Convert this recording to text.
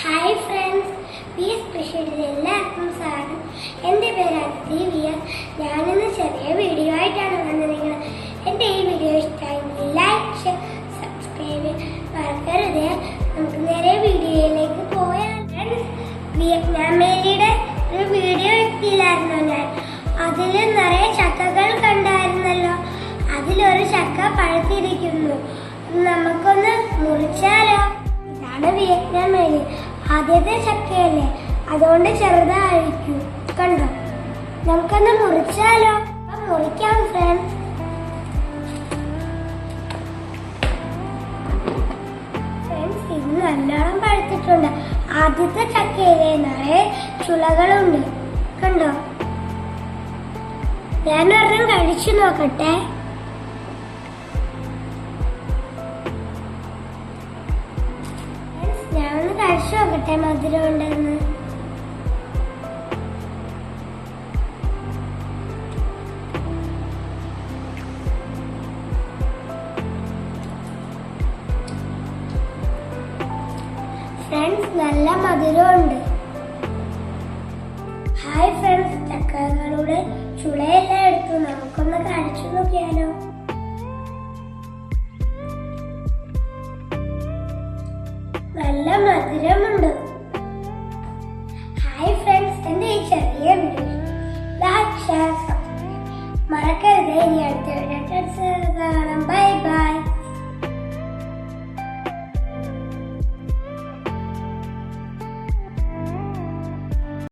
Hi friends P സ്പെഷ്യലിൽ എല്ലാവർക്കും സ്വാഗതം എന്റെ പേര് അതിവിയ ഞാനിന്ന് ചെറിയ വീഡിയോ ആയിട്ടാണ് വന്നിരിക്കുന്നത്. എന്റെ ഈ വീഡിയോ ഇഷ്ടമായി ലൈക്ക് ഷെയർ സബ്സ്ക്രൈബ് മറക്കരുത്. നമുക്ക് നേരെ വീഡിയോയിലേക്ക് പോയാൽ വിയറ്റ്നാം മേരിയുടെ ഒരു വീഡിയോ എത്തിയില്ലായിരുന്നു ഞാൻ? അതിൽ നിറയെ ചക്കകൾ കണ്ടായിരുന്നല്ലോ. അതിലൊരു ചക്ക പഴുത്തിരിക്കുന്നു. നമുക്കൊന്ന് മുറിച്ചാലോ? ഇതാണ് വിയറ്റ്നാം ആദ്യത്തെ ചക്കയല്ലേ? അതുകൊണ്ട് ചെറുതായിരിക്കും. കണ്ടോ? നമുക്കൊന്ന് മുറിച്ചാലോ? മുറിക്കാം ഫ്രണ്ട്സ് ഫ്രണ്ട്സ് നല്ലോണം പഴുത്തിട്ടുണ്ട്. ആദ്യത്തെ ചക്കയിലെ നിറയെ ചുളകളുണ്ട്. കണ്ടോ? ഞാനൊരെണ്ണം കഴിച്ചു നോക്കട്ടെ. കഴിച്ചു മധുരം ഉണ്ടെന്ന്. ഫ്രണ്ട്സ് നല്ല മധുരമുണ്ട്. ഹായ് ഫ്രണ്ട്സ് ചക്കകളുടെ ചുളയെല്ലാം എടുത്തു നമുക്കൊന്ന് കഴിച്ചു നോക്കിയാലോ? നല്ല മധുരമുണ്ട്.